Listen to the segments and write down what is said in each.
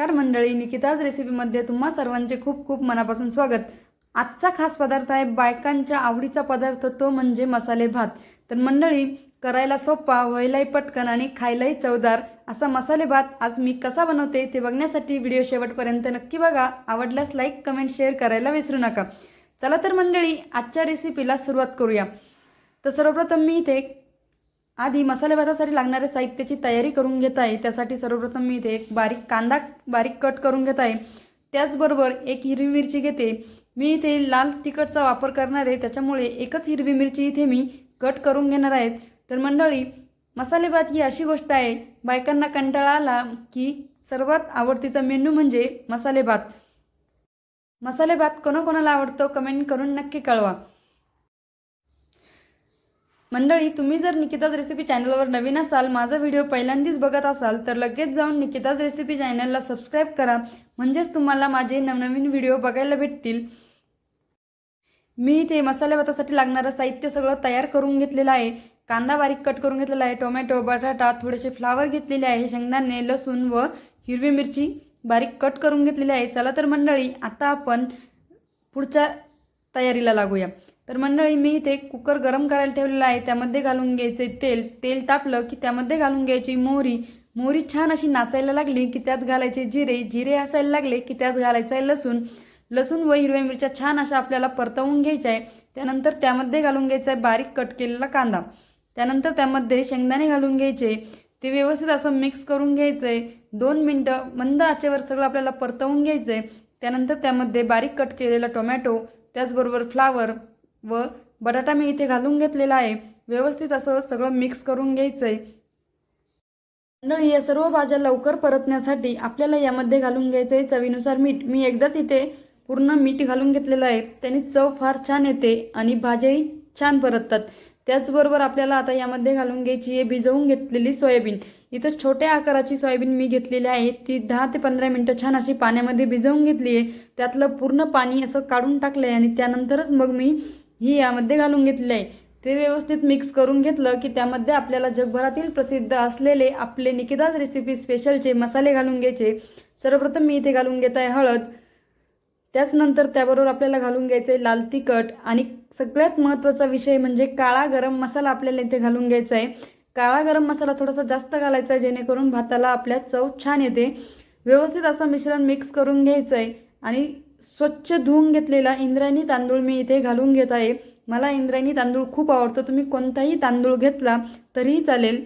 नमस्कार मंडळी निकिताज रेसिपीमध्ये तुम्हा सर्वांचे खूप खूप मनापासून स्वागत. आजचा खास पदार्थ आहे बायकांच्या आवडीचा पदार्थ तो म्हणजे मसाले भात. तर मंडळी करायला सोपा व्हायलाही पटकन आणि खायलाही चवदार असा मसाले भात आज मी कसा बनवते ते बघण्यासाठी व्हिडिओ शेवटपर्यंत नक्की बघा. आवडल्यास लाईक कमेंट शेअर करायला विसरू नका. चला तर मंडळी आजच्या रेसिपीला सुरुवात करूया. तर सर्वप्रथम मी इथे आधी मसाले भातासाठी लागणाऱ्या साहित्याची तयारी करून घेत आहे. त्यासाठी सर्वप्रथम मी इथे एक बारीक कांदा बारीक कट करून घेत आहे. त्याचबरोबर एक हिरवी मिरची घेते. मी इथे लाल तिखटचा वापर करणार आहे. त्याच्यामुळे एकच हिरवी मिरची इथे मी कट करून घेणार आहेत तर मंडळी मसाले भात ही अशी गोष्ट आहे बायकांना कंटाळा आला की सर्वात आवडतीचा मेनू म्हणजे मसाले भात. मसाले भात कोणाकोणाला आवडतो कमेंट करून नक्की कळवा. मंडळी तुम्ही जर निकिताज रेसिपी चॅनलवर नवीन असाल माझा व्हिडिओ पहिल्यांदाच बघत असाल तर लगेच जाऊन निकिताज रेसिपी चॅनलला सबस्क्राईब करा. म्हणजेच तुम्हाला माझे नवनवीन व्हिडिओ बघायला भेटतील. मी इथे मसाले भातासाठी लागणारं साहित्य सगळं तयार करून घेतलेलं आहे. कांदा बारीक कट करून घेतलेला आहे टोमॅटो बटाटा थोडेसे फ्लावर घेतलेले आहे शेंगदाणे लसूण व हिरवी मिरची बारीक कट करून घेतलेली आहे. चला तर मंडळी आता आपण पुढच्या तयारीला लागूया. तर मंडळी मी इथे कुकर गरम करायला ठेवलेला आहे. त्यामध्ये घालून घ्यायचे तेल. तेल तापलं की त्यामध्ये घालून घ्यायची मोहरी. मोहरी छान अशी नाचायला लागली की त्यात घालायचे जिरे. जिरे असायला लागले की त्यात घालायचं आहे लसूण. लसूण व हिरव्या मिरच्या छान अशा आपल्याला परतवून घ्यायच्या आहे. त्यानंतर त्यामध्ये घालून घ्यायचा आहे बारीक कट केलेला कांदा. त्यानंतर त्यामध्ये शेंगदाणे घालून घ्यायचे. ते व्यवस्थित असं मिक्स करून घ्यायचं आहे. दोन मिनटं मंद आचेवर सगळं आपल्याला परतवून घ्यायचं आहे. त्यानंतर त्यामध्ये बारीक कट केलेला टोमॅटो त्याचबरोबर फ्लावर व बटाटा मी इथे घालून घेतलेला आहे. व्यवस्थित असं सगळं मिक्स करून घ्यायचं आहे मंडळी या सर्व भाज्या लवकर परतण्यासाठी आपल्याला यामध्ये घालून घ्यायचं आहे चवीनुसार मीठ. मी एकदाच इथे पूर्ण मीठ घालून घेतलेलं आहे. त्याने चव फार छान येते आणि भाज्याही छान परततात. त्याचबरोबर आपल्याला आता यामध्ये घालून घ्यायची आहे भिजवून घेतलेली सोयाबीन. इथं छोट्या आकाराची सोयाबीन मी घेतलेली आहे. ती दहा ते पंधरा मिनटं छान अशी पाण्यामध्ये भिजवून घेतली आहे. त्यातलं पूर्ण पाणी असं काढून टाकलं आहे आणि त्यानंतरच मग मी ही यामध्ये घालून घेतली आहे ते व्यवस्थित मिक्स करून घेतलं की त्यामध्ये आपल्याला जगभरातील प्रसिद्ध असलेले आपले निकिदाज रेसिपी स्पेशलचे मसाले घालून घ्यायचे. सर्वप्रथम मी इथे घालून घेत आहे हळद. त्याचनंतर त्याबरोबर आपल्याला घालून घ्यायचं आहे लाल तिखट. आणि सगळ्यात महत्त्वाचा विषय म्हणजे काळा गरम मसाला आपल्याला इथे घालून घ्यायचा आहे काळा गरम मसाला थोडासा जास्त घालायचा आहे जेणेकरून भाताला आपल्या चव छान येते. व्यवस्थित असं मिश्रण मिक्स करून घ्यायचं आहे आणि स्वच्छ धुवून घेतलेला इंद्रायणी तांदूळ मी इथे घालून घेत आहे. मला इंद्रायणी तांदूळ खूप आवडतो. तुम्ही कोणताही तांदूळ घेतला तरीही चालेल.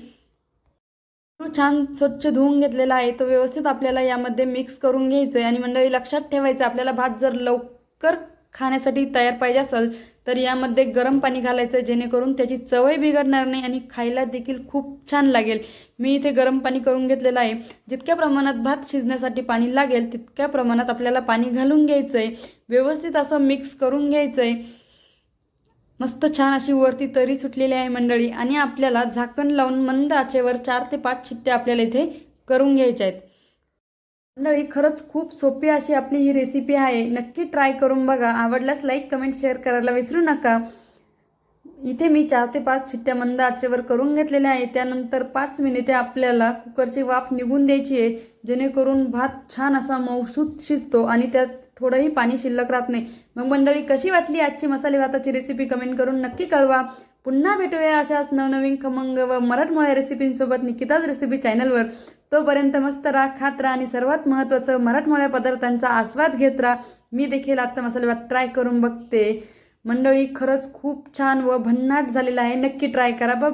छान स्वच्छ धुवून घेतलेला आहे. तो व्यवस्थित आपल्याला यामध्ये मिक्स करून घ्यायचं आहे आणि मंडळी लक्षात ठेवायचं आपल्याला भात जर लवकर खाण्यासाठी तयार पाहिजे असेल तर यामध्ये गरम पाणी घालायचं जेणेकरून त्याची चवही बिघडणार नाही आणि खायला देखील खूप छान लागेल. मी इथे गरम पाणी करून घेतलेलं आहे. जितक्या प्रमाणात भात शिजण्यासाठी पाणी लागेल तितक्या प्रमाणात आपल्याला पाणी घालून घ्यायचं आहे व्यवस्थित असं मिक्स करून घ्यायचं आहे मस्त छान अशी वरती तरी सुटलेली आहे मंडळी. आणि आपल्याला झाकण लावून मंद आचेवर चार ते पाच शिट्ट्या आपल्याला इथे करून घ्यायच्या आहेत. मंडळी खरंच खूप सोपी अशी आपली ही रेसिपी आहे. नक्की ट्राय करून बघा. आवडल्यास लाईक कमेंट शेअर करायला विसरू नका. इथे मी चार ते पाच शिट्ट्या मंद आचेवर करून घेतलेल्या आहे त्यानंतर पाच मिनिटे आपल्याला कुकरची वाफ निघून द्यायची आहे. जेणेकरून भात छान असा मौसूत शिजतो आणि त्यात थोडंही पाणी शिल्लक राहत नाही. मग मंडळी कशी वाटली आजची मसाले भाताची रेसिपी कमेंट करून नक्की कळवा. पुन्हा भेटूया अशाच नवनवीन खमंग व मराठमोळ्या रेसिपींसोबत निकिताच रेसिपी चॅनलवर तोपर्यंत मस्त राहा खात राहा आणि सर्वात महत्त्वाचं मराठमोळ्या पदार्थांचा आस्वाद घेत राहा. मी देखील आजचा मसाला भात ट्राय करून बघते. मंडळी खरंच खूप छान व भन्नाट झालेला आहे. नक्की ट्राय करा. बाय